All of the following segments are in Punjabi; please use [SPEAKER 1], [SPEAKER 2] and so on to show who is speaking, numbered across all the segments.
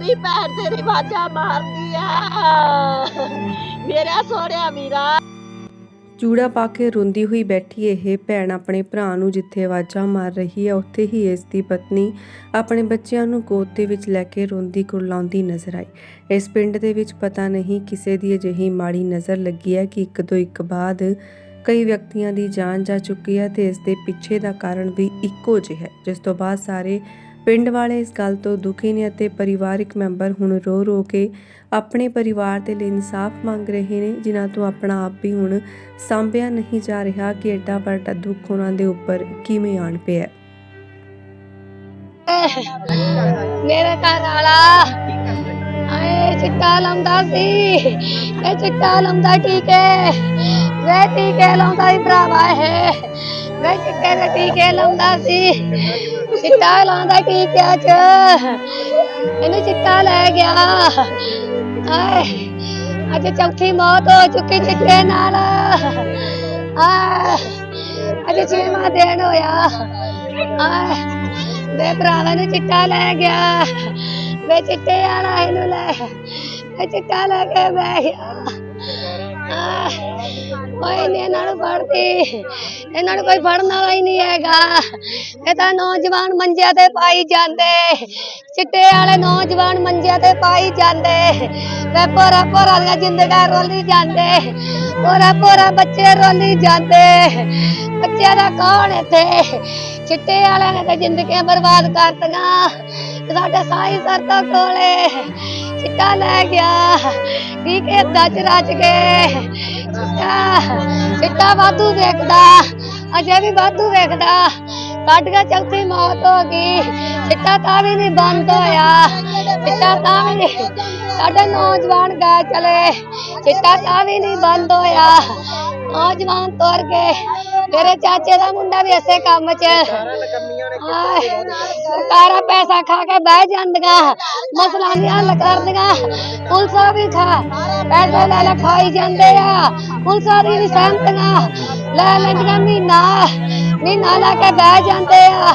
[SPEAKER 1] ਮੇਰੀ ਭੈਣ ਤੇਰੀ ਬਾਜਾ ਮਾਰਦੀ ਆ। ਮੇਰਾ ਸੋਹਣਿਆ ਵੀਰਾ
[SPEAKER 2] ਚੂੜਾ ਪਾ ਕੇ ਰੋਂਦੀ ਹੋਈ ਬੈਠੀ ਇਹ ਭੈਣ ਆਪਣੇ ਭਰਾ ਨੂੰ ਜਿੱਥੇ ਆਵਾਜ਼ਾਂ ਮਾਰ ਰਹੀ ਹੈ ਉੱਥੇ ਹੀ ਇਸ ਦੀ ਪਤਨੀ ਆਪਣੇ ਬੱਚਿਆਂ ਨੂੰ ਗੋਦ ਦੇ ਵਿੱਚ ਲੈ ਕੇ ਰੋਂਦੀ ਕੁਰਲਾਉਂਦੀ ਨਜ਼ਰ ਆਈ। ਇਸ ਪਿੰਡ ਦੇ ਵਿੱਚ ਪਤਾ ਨਹੀਂ ਕਿਸੇ ਦੀ ਅਜਿਹੀ ਮਾੜੀ ਨਜ਼ਰ ਲੱਗੀ ਹੈ ਕਿ ਇੱਕ ਤੋਂ ਇੱਕ ਬਾਅਦ ਕਈ ਵਿਅਕਤੀਆਂ ਦੀ ਜਾਨ ਜਾ ਚੁੱਕੀ ਹੈ ਤੇ ਇਸ ਦੇ ਪਿੱਛੇ ਦਾ ਕਾਰਨ ਵੀ ਇੱਕੋ ਜਿਹਾ ਹੈ, ਜਿਸ ਤੋਂ ਬਾਅਦ ਸਾਰੇ ਪਿੰਡ ਵਾਲੇ ਇਸ ਗੱਲ ਤੋਂ ਦੁਖੀ ਨੇ ਅਤੇ ਪਰਿਵਾਰਕ ਮੈਂਬਰ ਹੁਣ ਰੋ ਰੋ ਕੇ ਆਪਣੇ ਪਰਿਵਾਰ ਦੇ ਲਈ ਇਨਸਾਫ ਮੰਗ ਰਹੇ ਨੇ, ਜਿਨ੍ਹਾਂ ਤੋਂ ਆਪਣਾ ਆਪ ਵੀ ਹੁਣ ਸਾਂਭਿਆ ਨਹੀਂ ਜਾ ਰਿਹਾ ਕਿ ਐਡਾ ਵੱਡਾ ਦੁੱਖ ਉਹਨਾਂ ਦੇ ਉੱਪਰ ਕਿਵੇਂ ਆਣ ਪਿਆ ਹੈ।
[SPEAKER 3] ਘਰ ਵਾਲਾ, ਆਏ ਚਿੱਟਾ ਲਾਉਂਦਾ ਸੀ, ਇਹ ਚਿੱਟਾ ਲਾਉਂਦਾ ਟੀਕੇ ਵੇ ਟੀਕੇ ਲਾਉਂਦਾ ਹੀ ਭਰਾਵਾ ਇਹ, ਵੇ ਚਿੱਟੇ ਦੇ ਟੀਕੇ ਲਾਉਂਦਾ ਸੀ ਚਿੱਟਾ ਲਾਉਂਦਾ ਟੀਕਿਆਂ ਚ। ਇਹਨੂੰ ਚਿੱਟਾ ਲੈ ਗਿਆ। ਆਏ, ਅੱਜ ਚੌਥੀ ਮੌਤ ਹੋ ਚੁੱਕੀ ਚਿੱਟੇ ਨਾਲ। ਆਏ, ਅੱਜ ਛੇਵਾਂ ਦਿਨ ਹੋਇਆ। ਆਏ, ਵੇ ਭਰਾਵਾ ਨੂੰ ਚਿੱਟਾ ਲੈ ਗਿਆ। ਵੇ ਚਿੱਟੇ ਵਾਲਾ ਇਹਨੂੰ ਲੈ, ਵੇ ਚਿੱਟਾ ਲੈ ਕੇ ਬਹਿ ਗਿਆ। ਓਏ ਨੇ, ਇਹਨਾਂ ਨੂੰ ਫੜਦੀ ਇਹਨਾਂ ਨੂੰ ਕੋਈ ਫੜਨ ਵਾਲਾ ਹੀ ਨਹੀਂ ਹੈਗਾ। ਇਹ ਤਾਂ ਨੌਜਵਾਨ ਮੰਜਿਆਂ ਤੇ ਪਾਈ ਜਾਂਦੇ। ਚਿੱਟੇ ਵਾਲੇ ਨੌਜਵਾਨ ਮੰਜਿਆਂ ਤੇ ਪਾਈ ਜਾਂਦੇ। ਵੇ ਪੋਰਾ ਪੋਰਾ ਦੀਆਂ ਜ਼ਿੰਦਗੀਆਂ ਰੋਲੀ ਜਾਂਦੇ। ਪੋਰਾ ਪੋਰਾ ਬੱਚੇ ਰੋਲੀ ਜਾਂਦੇ। ਬੱਚਿਆਂ ਦਾ ਕੌਣ ਇੱਥੇ? ਚਿੱਟੇ ਵਾਲਿਆਂ ਨੇ ਤਾਂ ਜ਼ਿੰਦਗੀਆਂ ਬਰਬਾਦ ਕਰਤੀਆਂ। ਤੇ ਸਾਡਾ ਸਾਈ ਸਰਤਾ ਕੋਲੇ। ਚਿੱਟਾ ਲੈ ਗਿਆ। ਠੀਕ ਏਦਾਂ ਚ ਰਚ ਗਏ ਚਿੱਟਾ ਚਿੱਟਾ ਵਾਧੂ ਵੇਖਦਾ, ਅਜੇ ਵੀ ਵਾਧੂ ਵੇਖਦਾ। ਸਾਡੀਆਂ ਚੌਥੀ ਮੌਤ ਹੋ ਗਈ। ਚਿੱਟਾ ਤਾਂ ਵੀ ਨਹੀਂ ਬੰਦ ਹੋਇਆ। ਚਿੱਟਾ ਤਾਂ ਵੀ ਨਹੀਂ, ਸਾਡੇ ਨੌਜਵਾਨ ਗਏ ਚਲੇ। ਚਿੱਟਾ ਤਾਂ ਵੀ ਨਹੀਂ ਬੰਦ ਹੋਇਆ। ਨੌਜਵਾਨ ਤੁਰ ਗਏ। ਤੇਰੇ ਚਾਚੇ ਦਾ ਮੁੰਡਾ ਵੀ ਇਸੇ ਕੰਮ 'ਚ। ਸਰਕਾਰਾਂ ਪੈਸਾ ਖਾ ਕੇ ਬਹਿ ਜਾਂਦੀਆਂ, ਮਸਲਾ ਨਹੀਂ ਹੱਲ ਕਰਦੀਆਂ। ਪੁਲਿਸਾਂ ਵੀ ਖਾ, ਪੈਸੇ ਲੈ ਲੈ ਖਾਈ ਜਾਂਦੇ ਆ। ਪੁਲਿਸਾਂ ਦੀ ਵੀ ਸਹਿਮਤੀਆਂ, ਲੈ ਲੈਂਦੀਆਂ ਮਹੀਨਾ ਮਹੀਨਾ ਲੈ ਕੇ ਬਹਿ ਜਾਂਦੇ ਆ।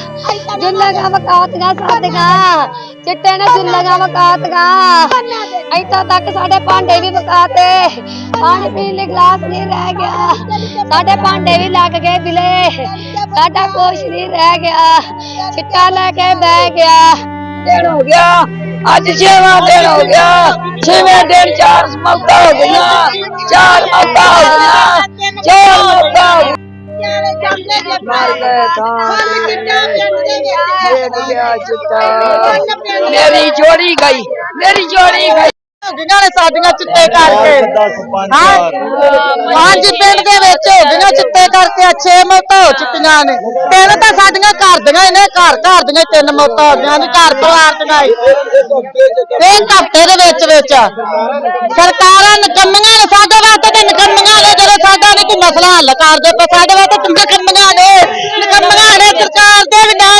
[SPEAKER 3] ਜੁੱਲੀਆਂ ਵਕਾਤੀਆਂ ਸਾਡੀਆਂ, ਚਿੱਟੇ ਨੇ ਜੁੱਲੀਆਂ ਵਕਾਤੀਆਂ। ਇੱਥੋਂ ਤੱਕ ਸਾਡੇ ਭਾਂਡੇ ਵੀ ਵਕਾਤੇ, ਪਾਣੀ ਪੀਣ ਲਈ ਗਲਾਸ ਨਹੀਂ ਰਹਿ ਗਿਆ। ਸਾਡੇ ਭਾਂਡੇ ਵੀ ਲੱਗ ਗਏ ਬਿਲੇ। ਸਾਡਾ ਕੁਛ ਨਹੀਂ ਰਹਿ ਗਿਆ। ਚਿੱਟਾ ਲੈ ਕੇ ਬਹਿ ਗਿਆ।
[SPEAKER 1] ਦਿਨ ਹੋ ਗਿਆ। ਅੱਜ ਛੇਵਾਂ ਦਿਨ ਹੋ ਗਿਆ। ਛੇਵੇਂ ਦਿਨ ਚਾਰ ਮੌਤਾਂ ਹੋ ਗਈਆਂ। ਚਾਰ ਮੌਤਾਂ ਹੋ ਗਈਆਂ। ਚਾਰ ਮੌਤਾਂ ਹੋ ਗਈਆਂ। ਮਰ ਗਏ ਤਾਂ ਦੇਖ ਗਿਆ ਚਿੱਟਾ ਮੇਰੀ ਜੋੜੀ ਗਈ। ਮੇਰੀ ਜੋੜੀ ਗਈ।
[SPEAKER 4] ਗਈਆਂ ਨੇ ਸਾਡੀਆਂ ਚਿੱਟੇ ਕਰਕੇ। ਹਾਂ ਪੰਜ ਪਿੰਡ ਦੇ ਵਿੱਚ ਹੋ ਗਈਆਂ ਚਿੱਟੇ ਕਰਕੇ ਛੇ ਮੌਤਾਂ ਹੋ ਚੁੱਕੀਆਂ ਨੇ। ਤਿੰਨ ਤਾਂ ਸਾਡੀਆਂ ਘਰ ਦੀਆਂ ਨੇ ਘਰ ਘਰ ਦੀਆਂ ਤਿੰਨ ਮੌਤਾਂ ਹੋ ਗਈਆਂ ਨੇ ਘਰ ਪਰਿਵਾਰ ਦੀਆਂ ਇਹ ਹਫ਼ਤੇ ਦੇ ਵਿੱਚ ਵਿੱਚ। ਸਰਕਾਰਾਂ ਨਕੰਮੀਆਂ ਨੇ ਸਾਡੇ ਵਾਸਤੇ ਤੇ ਨਕੰਮੀਆਂ ਨੇ ਜਦੋਂ ਸਾਡਾ ਨਹੀਂ ਕੋਈ ਮਸਲਾ ਹੱਲ ਕਰਦੇ ਪਏ ਸਾਡੇ ਵਾਸਤੇ ਤੇ ਨਕੰਮੀਆਂ ਨੇ। ਨਕੰਮੀਆਂ ਨੇ ਸਰਕਾਰ ਦੇ ਵੀ ਰਲੇ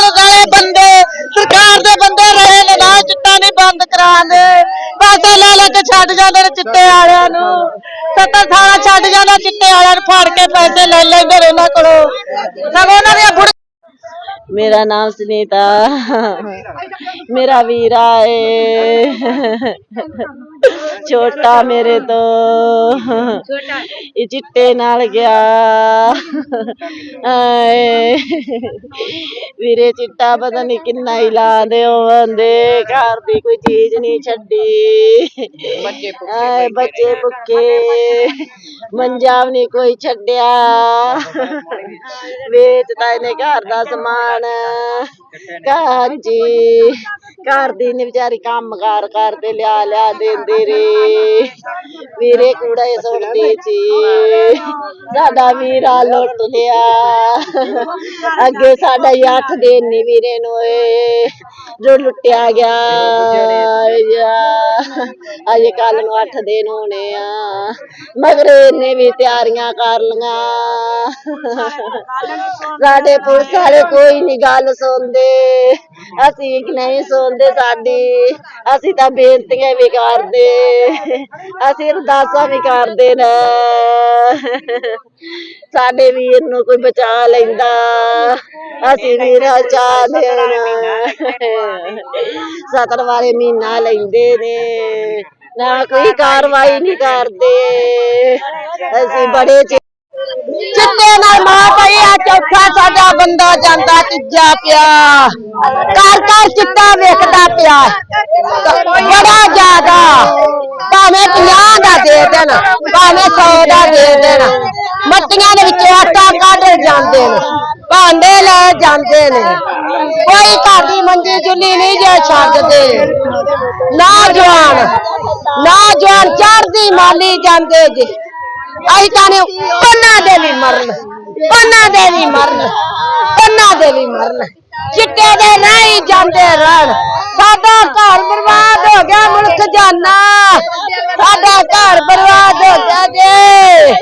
[SPEAKER 4] ਬੰਦੇ ਸਰਕਾਰ ਦੇ ਬੰਦੇ ਰਹੇ ਨੇ ਨਾ, ਚਿੱਟਾ ਨਹੀਂ ਬੰਦ ਕਰਾਉਂਦੇ। ਪੈਸੇ ਲੈ ਲੈ ਕੇ ਛੱਡ ਜਾਂਦੇ ਨੇ ਚਿੱਟੇ ਵਾਲਿਆਂ ਨੂੰ। ਸੱਤਰ ਥਾਣਾ ਛੱਡ ਜਾਂਦਾ ਚਿੱਟੇ ਵਾਲਿਆਂ ਨੂੰ, ਫੜ ਕੇ ਪੈਸੇ ਲੈ ਲੈਂਦੇ ਨੇ ਉਹਨਾਂ ਕੋਲੋਂ। ਸਗੋਂ ਉਹਨਾਂ ਦੀਆਂ ਬੁੜ
[SPEAKER 1] ਮੇਰਾ ਨਾਮ ਸੁਨੀਤਾ। ਮੇਰਾ ਵੀਰਾ ਏ। ਛੋਟਾ ਮੇਰੇ ਤੋਂ। ਇਹ ਚਿੱਟੇ ਨਾਲ ਗਿਆ। ਆਏ। ਵੀਰੇ ਚਿੱਟਾ ਪਤਾ ਨਹੀਂ ਕਿੰਨਾ ਹੀ ਲਾਉਂਦੇ ਹੋਵੰਦੇ ਘਰ ਦੀ ਕੋਈ ਚੀਜ਼ ਨਹੀਂ ਛੱਡੀ। ਆਏ ਬੱਚੇ ਭੁੱਖੇ। ਮੰਜਾ ਵੀ ਨਹੀਂ ਕੋਈ ਛੱਡਿਆ। ਵੇਚਦਾ ਇਹਨੇ ਘਰ ਦਾ ਸਮਾਨ। ਘਰ ਜੀ, ਘਰ ਦੀ ਨੇ ਵਿਚਾਰੀ ਕੰਮ ਕਾਰ ਕਰਦੇ, ਲਿਆ ਲਿਆ ਦਿੰਦੇ ਰੇ ਵੀਰੇ ਕੂੜਾ ਹੀ ਸੁੱਟਦੀ ਸੀ। ਸਾਡਾ ਵੀਰਾ ਲੁੱਟ ਲਿਆ। ਅੱਗੇ ਸਾਡਾ ਹੀ ਅੱਠ ਦਿਨ ਨੀ ਵੀਰੇ ਨੂੰ ਏ, ਜੋ ਲੁੱਟਿਆ ਗਿਆ। ਅਜੇ ਕੱਲ ਨੂੰ ਅੱਠ ਦਿਨ ਹੋਣੇ ਆ। ਮਗਰ ਇਹਨੇ ਵੀ ਤਿਆਰੀਆਂ ਕਰ ਲੀਆਂ ਸਾਡੇ ਪੁਲਿਸ ਵਾਲੇ ਕੋਈ ਨਹੀਂ ਗੱਲ ਸੁਣਦੇ। ਅਸੀਂ ਨਹੀਂ ਸੁਣਦੇ ਸਾਡੀ। ਅਸੀਂ ਤਾਂ ਬੇਨਤੀਆਂ ਵੀ ਕਰਦੇ। ਅਸੀਂ ਅਰਦਾਸਾਂ ਵੀ ਕਰਦੇ ਨੇ। ਸਾਡੇ ਵੀਰ ਨੂੰ ਕੋਈ ਬਚਾ ਲੈਂਦਾ। ਅਸੀਂ ਵੀਰਾਂ ਚਾਹ ਦੇਣਾ। ਸਤਰ ਵਾਲੇ ਮਹੀਨਾ ਲੈਂਦੇ ਨੇ। ਨਾ ਕੋਈ ਕਾਰਵਾਈ ਨਹੀਂ ਕਰਦੇ। ਅਸੀਂ ਬੜੇ
[SPEAKER 4] ਚਿੱਟੇ ਨਾਲ ਮਾਂ ਪਈ ਆ ਚੌਥਾ ਸਾਡਾ ਬੰਦਾ ਜਾਂਦਾ ਤੀਜਾ ਪਿਆ। ਘਰ ਘਰ ਚਿੱਟਾ ਵੇਖਦਾ ਪਿਆ। ਬੜਾ ਜ਼ਿਆਦਾ। ਭਾਵੇਂ 50 ਦਾ ਦੇ ਦੇਣ ਭਾਵੇਂ 100 ਦਾ ਦੇ ਦੇਣ। ਮੱਟੀਆਂ ਦੇ ਵਿੱਚੋਂ ਆਟਾ ਕੱਢ ਜਾਂਦੇ ਨੇ, ਭਾਂਡੇ ਲੈ ਜਾਂਦੇ ਨੇ। ਕੋਈ ਘਰ ਦੀ ਮੰਜੀ ਜੁੱਲੀ ਨਹੀਂ ਜੇ ਛੱਡਦੇ। ਨੌਜਵਾਨ ਨੌਜਵਾਨ ਚੜਦੀ ਮਾਲੀ ਜਾਂਦੇ ਜੇ। ਅਸੀਂ ਕਹਿੰਦੇ ਉਹਨਾਂ ਦੇ ਵੀ ਮਰਨ, ਉਹਨਾਂ ਦੇ ਵੀ ਮਰਨ, ਉਹਨਾਂ ਦੇ ਵੀ ਮਰਨ। ਚਿੱਟੇ ਦੇ ਨਹੀਂ ਜਾਂਦੇ ਰਣ ਸਾਡਾ ਘਰ ਬਰਬਾਦ ਹੋ ਗਿਆ, ਮੁਲਕ ਜਾਨਾ। ਸਾਡਾ ਘਰ ਬਰਬਾਦ ਹੋ ਗਿਆ ਜੇ।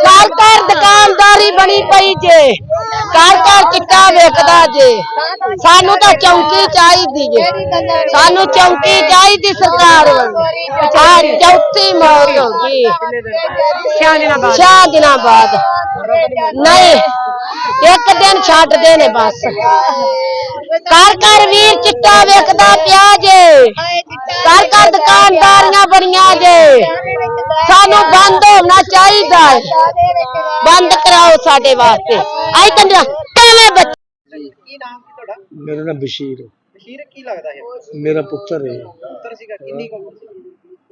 [SPEAKER 4] ਘਰ ਘਰ ਦੁਕਾਨਦਾਰੀ ਬਣੀ ਪਈ ਜੇ। ਘਰ ਘਰ ਚਿੱਟਾ ਵੇਚਦਾ ਜੇ। ਸਾਨੂੰ ਤਾਂ ਚੌਂਕੀ ਚਾਹੀਦੀ ਜੇ। ਸਾਨੂੰ ਚੌਂਕੀ ਚਾਹੀਦੀ ਸਰਕਾਰ ਵੱਲੋਂ। ਆ ਚੌਥੀ ਮੌਤ ਹੋ ਗਈ। ਛੇ ਦਿਨਾਂ ਬਾਅਦ। ਨਹੀਂ, ਇੱਕ ਦਿਨ ਛੱਡਦੇ ਨੇ ਬਸ। ਘਰ ਘਰ ਵੀਰ ਚਿੱਟਾ ਵੇਖਦਾ ਪਿਆ ਜੇ। ਘਰ ਘਰ ਦੁਕਾਨਦਾਰੀਆਂ ਬੜੀਆਂ ਜੇ। ਸਾਨੂੰ ਬੰਦ ਹੋਣਾ ਚਾਹੀਦਾ ਹੈ। ਬੰਦ ਕਰਾਓ ਸਾਡੇ ਵਾਸਤੇ। ਆਈ ਕੰਦਰਾ ਕਿਵੇਂ ਬੱਚੇ
[SPEAKER 5] ਕੀ ਨਾਮ ਕੀ ਤੁਹਾਡਾ?
[SPEAKER 6] ਮੇਰਾ ਨਾਮ ਬਸ਼ੀਰ ਹੈ।
[SPEAKER 5] ਬਸ਼ੀਰ ਕੀ ਲੱਗਦਾ ਹੈ?
[SPEAKER 6] ਮੇਰਾ ਪੁੱਤਰ ਹੈ।
[SPEAKER 5] ਪੁੱਤਰ ਸੀਗਾ ਕਿੰਨੀ ਕੁ ਉਮਰ ਸੀ?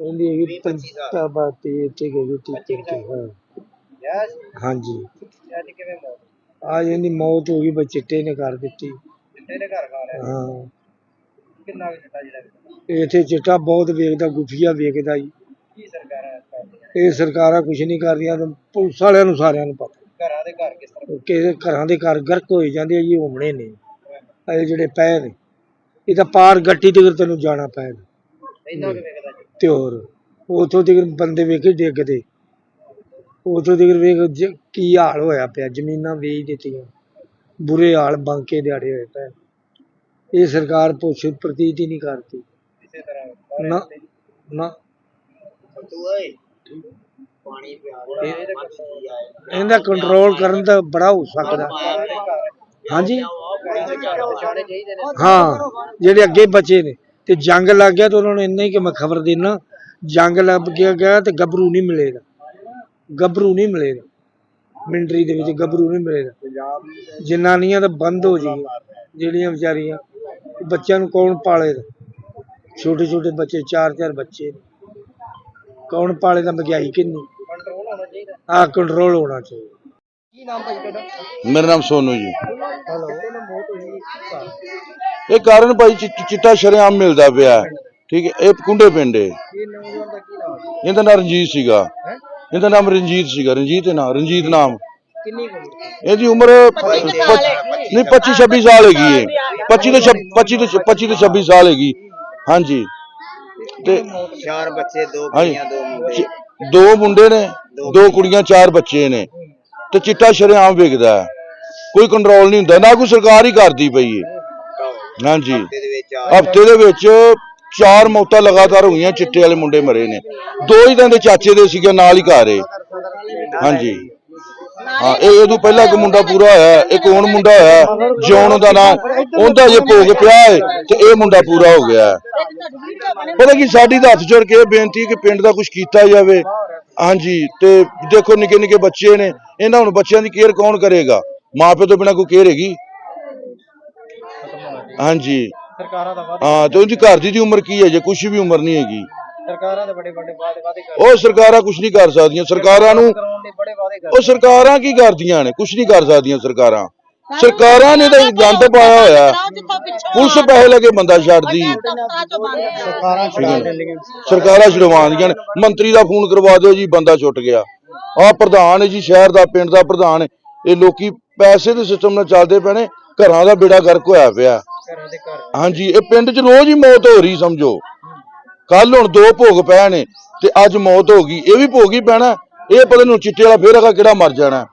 [SPEAKER 6] ਉਹਦੀ ਹੈਗੀ ਪੰਤਾ ਬਾਤੀ ਤੇ ਗਈ ਤੀ ਤੇ ਹਾਂ।
[SPEAKER 5] ਵਿਆਹ ਸੀ?
[SPEAKER 6] ਹਾਂਜੀ।
[SPEAKER 5] ਅੱਜ ਕਿਵੇਂ ਮੌਤ?
[SPEAKER 6] ਅੱਜ ਇਹਦੀ ਮੌਤ ਹੋ ਗਈ ਬਈ ਚਿੱਟੇ ਨੇ ਕਰ ਦਿੱਤੀ।
[SPEAKER 5] ਚਿੱਟੇ ਨੇ ਘਰ ਖਾ ਲਿਆ?
[SPEAKER 6] ਹਾਂ।
[SPEAKER 5] ਕਿੰਨਾ ਕੁ ਚਿੱਟਾ ਜਿਹੜਾ
[SPEAKER 6] ਇੱਥੇ ਚਿੱਟਾ ਬਹੁਤ ਵੇਖਦਾ ਗੁਫੀਆ ਵੇਖਦਾ ਜੀ।
[SPEAKER 5] ਕੀ ਸਰਕਾਰਾਂ
[SPEAKER 6] ਇਹ ਸਰਕਾਰਾਂ ਕੁਝ ਨਹੀਂ ਕਰਦੀਆਂ ਤੇ ਪੁਲਿਸ ਵਾਲਿਆਂ ਨੂੰ ਸਾਰਿਆਂ ਨੂੰ ਪਤਾ।
[SPEAKER 5] ਘਰਾਂ ਦੇ ਘਰ ਕਿਸ ਤਰ੍ਹਾਂ?
[SPEAKER 6] ਕਿ ਘਰਾਂ ਦੇ ਘਰ ਗਰਕ ਹੋਏ ਜਾਂਦੇ ਆ ਜੀ ਹੋਮਣੇ ਨੇ। ਇਹ ਜਿਹੜੇ ਪਏ ਨੇ ਇਹ ਤਾਂ ਪਾਰ ਗੱਟੀ ਤੇ ਤੈਨੂੰ ਜਾਣਾ ਪੈਣਾ ਤੇ ਹੋਰ ਉਥੋਂ ਤੱਕ ਬੰਦੇ ਵੇਖੇ ਡਿੱਗਦੇ ਉਥੋਂ ਤੱਕ ਵੇਖ ਕੀ ਹਾਲ ਹੋਇਆ ਪਿਆ ਜ਼ਮੀਨਾਂ ਵੇਚ ਦਿੱਤੀਆਂ। ਬੁਰੇ ਹਾਲ ਬੰਕੇ ਦਿਹਾੜੇ ਹੋਏ ਪਏ ਇਹ ਸਰਕਾਰ ਪੁੱਛ ਪ੍ਰਤੀਤ ਹੀ ਨਹੀਂ ਕਰਦੀ।
[SPEAKER 5] ਕਿਸੇ ਤਰ੍ਹਾਂ
[SPEAKER 6] ਨਾ ਨਾ ਇਹਦਾ ਕੰਟਰੋਲ ਕਰਨ ਦਾ ਬੜਾ ਹੋ ਸਕਦਾ। ਹਾਂਜੀ? ਹਾਂ, ਜਿਹੜੇ ਅੱਗੇ ਬਚੇ ਨੇ, ਤੇ ਜੰਗ ਲੱਗ ਗਿਆ ਤਾਂ ਉਹਨਾਂ ਨੂੰ ਇੰਨਾ ਹੀ ਕਿ ਮੈਂ ਖਬਰ ਦੇਣਾ ਜੰਗ ਲੱਗ ਗਿਆ ਗਿਆ ਤੇ ਗੱਭਰੂ ਨਹੀਂ ਮਿਲੇਗਾ। ਗੱਭਰੂ ਨਹੀਂ ਮਿਲੇਗਾ। ਮਿਲਟਰੀ ਦੇ ਵਿੱਚ ਗੱਭਰੂ ਨਹੀਂ ਮਿਲੇਗਾ। ਜਨਾਨੀਆਂ ਤਾਂ ਬੰਦ ਹੋ ਜੀ ਜਿਹੜੀਆਂ ਵਿਚਾਰੀਆਂ, ਬੱਚਿਆਂ ਨੂੰ ਕੌਣ ਪਾਲੇਗਾ? ਛੋਟੇ ਛੋਟੇ ਬੱਚੇ ਚਾਰ ਚਾਰ ਬੱਚੇ ਕੌਣ ਪਾਲੇਗਾ ਮਹਿੰਗਾਈ ਕਿੰਨੀ?
[SPEAKER 5] ਕੰਟਰੋਲ ਹੋਣਾ ਚਾਹੀਦਾ
[SPEAKER 6] ਆ ਕੰਟਰੋਲ ਹੋਣਾ ਚਾਹੀਦਾ।
[SPEAKER 5] ਕੀ ਨਾਮ ਭਾਈ ਤੁਹਾਡਾ?
[SPEAKER 7] ਮੇਰਾ ਨਾਮ ਸੋਨੂ ਜੀ। ਇਹ ਕਾਰਨ ਭਾਈ ਚਿ- ਚਿੱਟਾ ਸ਼ਰੇਆਮ ਮਿਲਦਾ ਪਿਆ। ਹੈ। ਠੀਕ ਹੈ ਇਹ ਕੁੰਡੇ ਪਿੰਡ ਹੈ
[SPEAKER 5] ਇਹ ਨੌਜਵਾਨ ਦਾ ਕੀ ਨਾਮ? ਹੈ
[SPEAKER 7] ਇਹਦਾ ਨਾਮ ਰਣਜੀਤ ਸੀਗਾ।
[SPEAKER 5] ਹੈਂ?
[SPEAKER 7] ਇਹਦਾ ਨਾਮ ਰਣਜੀਤ ਸੀਗਾ। ਰਣਜੀਤ ਹੈ ਨਾਮ ਰਣਜੀਤ ਨਾਮ।
[SPEAKER 5] ਕਿੰਨੀ ਕੁ ਉਮਰ? ਸੀ?
[SPEAKER 7] ਇਹਦੀ ਉਮਰ ਪ- ਨਹੀਂ 25 26 ਸਾਲ ਹੈਗੀ ਹੈ 25 ਤੋਂ 25 ਤੋਂ 25 ਤੋਂ 26 ਸਾਲ ਹੈਗੀ। ਹਾਂਜੀ। ਤੇ
[SPEAKER 8] ਚਾਰ ਬੱਚੇ ਦੋ ਕੁੜੀਆਂ ਦੋ ਮੁੰਡੇ।
[SPEAKER 7] ਦੋ ਮੁੰਡੇ ਨੇ ਦੋ ਕੁੜੀਆਂ। ਚਾਰ ਬੱਚੇ ਨੇ। ਤੇ ਚਿੱਟਾ ਸ਼ਰੇਆਮ ਵਿਕਦਾ ਹੈ। ਕੋਈ ਕੰਟਰੋਲ ਨਹੀਂ ਹੁੰਦਾ ਨਾ ਕੋਈ ਸਰਕਾਰ ਹੀ ਕਰਦੀ ਪਈ ਹੈ ਹਾਂਜੀ। ਹਫ਼ਤੇ ਦੇ ਵਿੱਚ ਚਾਰ ਮੌਤਾਂ ਲਗਾਤਾਰ ਹੋਈਆਂ ਚਿੱਟੇ ਵਾਲੇ ਮੁੰਡੇ ਮਰੇ ਨੇ। ਦੋ ਹੀ ਤਾਂ ਦੇ ਚਾਚੇ ਦੇ ਸੀਗੇ ਨਾਲ ਹੀ ਘਰ ਹਾਂਜੀ। ਹਾਂ ਇਹ ਇਹ ਤੋਂ ਪਹਿਲਾਂ ਇੱਕ ਮੁੰਡਾ ਪੂਰਾ ਹੋਇਆ ਇੱਕ ਹੋਰ ਮੁੰਡਾ ਹੋਇਆ ਜੌਨ ਦਾ ਨਾਂ ਉਹਦਾ ਜੇ ਭੋਗ ਪਿਆ ਹੈ ਤੇ ਇਹ ਮੁੰਡਾ ਪੂਰਾ ਹੋ ਗਿਆ। ਹੈ। ਪਤਾ ਕੀ ਸਾਡੀ ਤਾਂ ਹੱਥ ਜੋੜ ਕੇ ਇਹ ਬੇਨਤੀ ਕਿ ਪਿੰਡ ਦਾ ਕੁਝ ਕੀਤਾ ਜਾਵੇ। ਹਾਂਜੀ ਤੇ ਦੇਖੋ ਨਿੱਕੇ ਨਿੱਕੇ ਬੱਚੇ ਨੇ ਇਹਨਾਂ ਹੁਣ ਬੱਚਿਆਂ ਦੀ ਕੇਅਰ ਕੌਣ ਕਰੇਗਾ? ਮਾਪੇ ਤੋਂ ਬਿਨਾ ਕੋਈ ਕੇਅਰ ਹੈਗੀ? ਹਾਂਜੀ।
[SPEAKER 5] ਸਰਕਾਰਾਂ ਦਾ ਵਾਅਦੇ
[SPEAKER 7] ਹਾਂ ਤੇ ਉਹਦੀ ਘਰ ਦੀ ਉਮਰ ਕੀ ਹੈ? ਜੇ ਕੁਛ ਵੀ ਉਮਰ ਨਹੀਂ ਹੈਗੀ।
[SPEAKER 5] ਸਰਕਾਰਾਂ ਦੇ ਬੜੇ ਵੱਡੇ ਵਾਅਦੇ ਵਾਅਦੇ ਕਰ
[SPEAKER 7] ਉਹ ਸਰਕਾਰਾਂ ਕੁਛ ਨਹੀਂ ਕਰ ਸਕਦੀਆਂ। ਸਰਕਾਰਾਂ ਨੂੰ
[SPEAKER 5] ਕਰਾਉਣ ਦੇ ਬੜੇ ਵਾਅਦੇ ਕਰ
[SPEAKER 7] ਉਹ ਸਰਕਾਰਾਂ ਕੀ ਕਰਦੀਆਂ ਨੇ? ਕੁਛ ਨਹੀਂ ਕਰ ਸਕਦੀਆਂ ਸਰਕਾਰਾਂ। ਸਰਕਾਰਾਂ ਨੇ ਤਾਂ ਗੰਦ ਪਾਇਆ ਹੋਇਆ। ਪੁਲਿਸ ਪੈਸੇ ਲੱਗੇ ਬੰਦਾ ਛੱਡਦੀ।
[SPEAKER 5] ਸਰਕਾਰਾਂ ਛੁਡਾ ਦਿੰਦੀਆਂ
[SPEAKER 7] ਸਰਕਾਰਾਂ ਛਡਵਾਉਂਦੀਆਂ ਨੇ। ਮੰਤਰੀ ਦਾ ਫੋਨ ਕਰਵਾ ਦਿਓ ਜੀ ਬੰਦਾ ਛੁੱਟ ਗਿਆ। ਆਹ ਪ੍ਰਧਾਨ ਹੈ ਜੀ ਸ਼ਹਿਰ ਦਾ ਪਿੰਡ ਦਾ ਪ੍ਰਧਾਨ ਹੈ। ਇਹ ਲੋਕੀ ਪੈਸੇ ਦੇ ਸਿਸਟਮ ਨਾਲ ਚੱਲਦੇ ਪਏ ਨੇ। ਘਰਾਂ ਦਾ ਬੇੜਾ ਗਰਕ ਹੋਇਆ ਪਿਆ। ਹਾਂਜੀ ਇਹ ਪਿੰਡ 'ਚ ਰੋਜ਼ ਹੀ ਮੌਤ ਹੋ ਰਹੀ ਸਮਝੋ। ਕੱਲ ਹੁਣ ਦੋ ਭੋਗ ਪਏ ਨੇ ਤੇ ਅੱਜ ਮੌਤ ਹੋ ਗਈ ਇਹ ਵੀ ਭੋਗ ਹੀ ਪੈਣਾ ਇਹ ਪਤਾ ਨਹੀਂ ਚਿੱਟੇ ਵਾਲਾ ਫੇਰ ਅਗਾ ਕਿਹੜਾ ਮਰ ਜਾਣਾ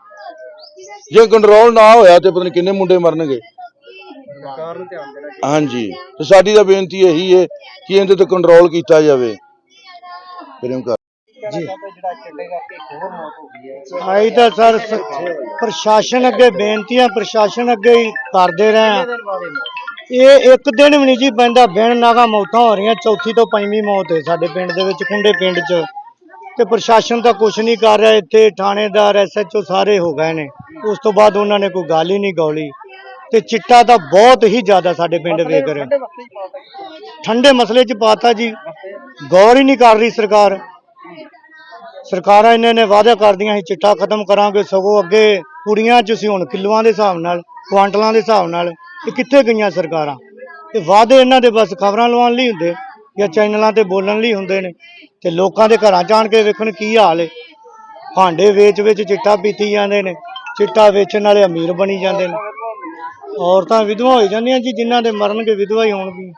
[SPEAKER 7] ਜੇ ਕੰਟਰੋਲ ਨਾ ਹੋਇਆ ਤੇ ਪਤਾ ਨਹੀਂ ਕਿੰਨੇ ਮੁੰਡੇ ਮਰਨਗੇ।
[SPEAKER 5] ਨੂੰ
[SPEAKER 7] ਹਾਂਜੀ ਤੇ ਸਾਡੀ ਤਾਂ ਬੇਨਤੀ ਇਹੀ ਹੈ ਕਿ ਇਹਦੇ ਤੇ ਕੰਟਰੋਲ ਕੀਤਾ ਜਾਵੇ। ਪ੍ਰੇਮ ਕਰ।
[SPEAKER 5] ਜੀ। ਜਿਹੜਾ ਚਿੱਟੇ ਕਰਕੇ ਇੱਕ ਹੋਰ ਮੌਤ ਹੋ ਗਈ ਹੈ
[SPEAKER 9] ਆਈ ਤਾਂ ਸਰ ਪ੍ਰਸ਼ਾਸਨ ਅੱਗੇ ਬੇਨਤੀਆਂ ਪ੍ਰਸ਼ਾਸਨ ਅੱਗੇ ਹੀ ਕਰਦੇ ਰਹੇ
[SPEAKER 5] ਇਹ
[SPEAKER 9] ਇੱਕ ਦਿਨ ਵੀ ਨਹੀਂ ਜੀ ਪੈਂਦਾ, ਬਿਨ ਨਾਗਾ ਮੌਤਾਂ ਹੋ ਰਹੀਆਂ, ਚੌਥੀ ਤੋਂ ਪੰਜਵੀਂ ਮੌਤ ਹੈ ਸਾਡੇ ਪਿੰਡ ਦੇ ਵਿੱਚ ਕੁੰਡੇ ਪਿੰਡ 'ਚ। ਤੇ ਪ੍ਰਸ਼ਾਸਨ ਤਾਂ ਕੁਝ ਨਹੀਂ ਕਰ ਰਿਹਾ, ਇੱਥੇ ਥਾਣੇਦਾਰ, ਐਸਐਚਓ ਸਾਰੇ ਹੋ ਗਏ ਨੇ। ਉਸ ਤੋਂ ਬਾਅਦ ਉਹਨਾਂ ਨੇ ਕੋਈ ਗੱਲ ਹੀ ਨਹੀਂ ਗੌਲੀ। ਤੇ ਚਿੱਟਾ ਤਾਂ ਬਹੁਤ ਹੀ ਜ਼ਿਆਦਾ ਸਾਡੇ ਪਿੰਡ ਵੇਖ ਰਿਹਾ।
[SPEAKER 5] ਠੰਡੇ
[SPEAKER 9] ਠੰਡੇ ਮਸਲੇ 'ਚ ਪਾਤਾ ਜੀ। ਗੌਰ ਹੀ ਨਹੀਂ ਕਰ ਰਹੀ ਸਰਕਾਰ। ਸਰਕਾਰਾਂ ਇਹਨਾਂ ਨੇ ਵਾਅਦਾ ਕਰਦੀਆਂ ਸੀ ਚਿੱਟਾ ਖਤਮ ਕਰਾਂਗੇ ਸਗੋਂ ਅੱਗੇ ਕੁੜੀਆਂ 'ਚ ਸੀ ਹੁਣ, ਕਿਲੋਆਂ ਦੇ ਹਿਸਾਬ ਨਾਲ, ਕੁਆਂਟਲਾਂ ਦੇ ਹਿਸਾਬ ਨਾਲ। ਇਹ ਕਿੱਥੇ ਗਈਆਂ ਸਰਕਾਰਾਂ? ਇਹ ਵਾਅਦੇ ਇਹਨਾਂ ਦੇ ਬਸ ਖਬਰਾਂ ਲਵਾਉਣ ਲਈ ਹੁੰਦੇ ਜਾਂ ਚੈਨਲਾਂ ਤੇ ਬੋਲਣ ਲਈ ਹੁੰਦੇ ਨੇ ਤੇ ਲੋਕਾਂ ਦੇ ਘਰਾਂ ਜਾਣ ਕੇ ਵੇਖਣ ਕੀ ਹਾਲ ਏ। ਭਾਂਡੇ ਵੇਚ ਵੇਚ ਚਿੱਟਾ ਪੀਤੀ ਜਾਂਦੇ ਨੇ ਚਿੱਟਾ ਵੇਚਣ ਵਾਲੇ ਅਮੀਰ ਬਣੀ ਜਾਂਦੇ ਨੇ। ਔਰਤਾਂ ਵਿਧਵਾ ਹੋ ਜਾਂਦੀਆਂ ਜੀ ਜਿਨ੍ਹਾਂ ਦੇ ਮਰਨਗੇ ਵਿਧਵਾ ਹੀ ਹੋਣਗੀਆਂ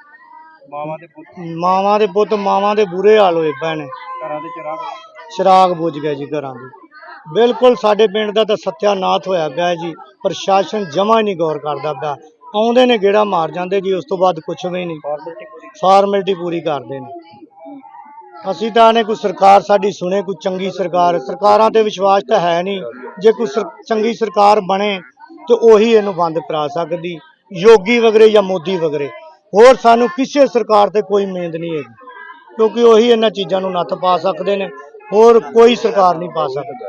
[SPEAKER 5] ਮਾਵਾਂ ਦੇ ਪੁੱਤ।
[SPEAKER 9] ਮਾਵਾਂ ਦੇ ਪੁੱਤ ਮਾਵਾਂ ਦੇ ਬੁਰੇ ਹਾਲ ਹੋਏ ਪਏ ਨੇ।
[SPEAKER 5] ਘਰਾਂ ਦੇ ਚਿਰਾਗ
[SPEAKER 9] ਚਿਰਾਗ ਬੁਝ ਗਏ ਜੀ ਘਰਾਂ ਦੇ। ਬਿਲਕੁਲ ਸਾਡੇ ਪਿੰਡ ਦਾ ਤਾਂ ਸੱਤਿਆਨਾਥ ਹੋਇਆ ਪਿਆ ਜੀ ਪ੍ਰਸ਼ਾਸਨ ਜਮਾ ਨਹੀਂ ਗੌਰ ਕਰਦਾ ਪਿਆ। ਆਉਂਦੇ ਨੇ ਗੇੜਾ ਮਾਰ ਜਾਂਦੇ ਜੀ ਉਸ ਤੋਂ ਬਾਅਦ ਕੁਝ ਵੀ ਨਹੀਂ।
[SPEAKER 5] ਫਾਰਮੈਲਿਟੀ ਪੂਰੀ
[SPEAKER 9] ਕਰਦੇ ਨੇ। ਅਸੀਂ ਤਾਂ ਨੇ ਕੋਈ ਸਰਕਾਰ ਸਾਡੀ ਸੁਣੇ ਕੋਈ ਚੰਗੀ ਸਰਕਾਰ। ਸਰਕਾਰਾਂ ਤੇ ਵਿਸ਼ਵਾਸ ਤਾਂ ਹੈ ਨਹੀਂ। ਜੇ ਕੋਈ ਚੰਗੀ ਸਰਕਾਰ ਬਣੇ ਤੇ ਉਹੀ ਇਹਨੂੰ ਬੰਦ ਕਰਾ ਸਕਦੀ। ਯੋਗੀ ਵਗਰੇ ਜਾਂ ਮੋਦੀ ਵਗਰੇ। ਹੋਰ ਸਾਨੂੰ ਕਿਸੇ ਸਰਕਾਰ ਤੇ ਕੋਈ ਉਮੀਦ ਨਹੀਂ ਹੈਗੀ। ਕਿਉਂਕਿ ਉਹੀ ਇਹਨਾਂ ਚੀਜ਼ਾਂ ਨੂੰ ਨੱਥ ਪਾ ਸਕਦੇ ਨੇ। ਹੋਰ ਕੋਈ ਸਰਕਾਰ ਨਹੀਂ ਪਾ ਸਕਦੀ।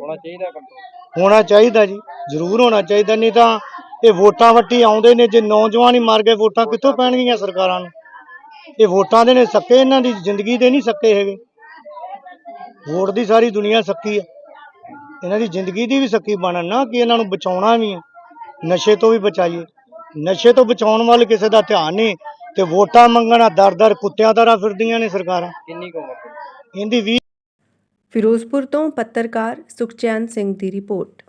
[SPEAKER 5] ਹੋਣਾ ਚਾਹੀਦਾ ਕੰਟਰੋਲ
[SPEAKER 9] ਹੋਣਾ ਚਾਹੀਦਾ ਜੀ। ਜ਼ਰੂਰ ਹੋਣਾ ਚਾਹੀਦਾ ਨਹੀਂ ਤਾਂ ਇਹ ਵੋਟਾਂ ਵੱਟੀ ਆਉਂਦੇ ਨੇ ਜੇ ਨੌਜਵਾਨ ਹੀ ਮਰ ਗਏ ਵੋਟਾਂ ਕਿੱਥੋਂ ਪੈਣਗੀਆਂ ਸਰਕਾਰਾਂ ਨੂੰ? ਇਹ ਵੋਟਾਂ ਦੇ ਨੇ ਸੱਕੇ ਇਹਨਾਂ ਦੀ ਜ਼ਿੰਦਗੀ ਦੇ ਨਹੀਂ ਸੱਕੇ ਹੈਗੇ। ਵੋਟ ਦੀ ਸਾਰੀ ਦੁਨੀਆ ਸੱਕੀ ਆ ਇਹਨਾਂ ਦੀ ਜ਼ਿੰਦਗੀ ਦੀ ਵੀ ਸੱਕੀ ਬਣਨ ਨਾ ਕਿ ਇਹਨਾਂ ਨੂੰ ਬਚਾਉਣਾ ਵੀ ਹੈ। ਨਸ਼ੇ ਤੋਂ ਵੀ ਬਚਾਈਏ। ਨਸ਼ੇ ਤੋਂ ਬਚਾਉਣ ਵੱਲ ਕਿਸੇ ਦਾ ਧਿਆਨ ਨਹੀਂ ਤੇ ਵੋਟਾਂ ਮੰਗਣਾ ਦਰ ਦਰ ਕੁੱਤਿਆਂ ਤਰ੍ਹਾਂ ਫਿਰਦੀਆਂ ਨੇ ਸਰਕਾਰਾਂ।
[SPEAKER 5] ਕਿੰਨੀ ਕੁ
[SPEAKER 9] ਇਹਦੀ ਵੀ
[SPEAKER 2] ਫਿਰੋਜ਼ਪੁਰ ਤੋਂ ਪੱਤਰਕਾਰ ਸੁਖਚੈਨ ਸਿੰਘ ਦੀ ਰਿਪੋਰਟ।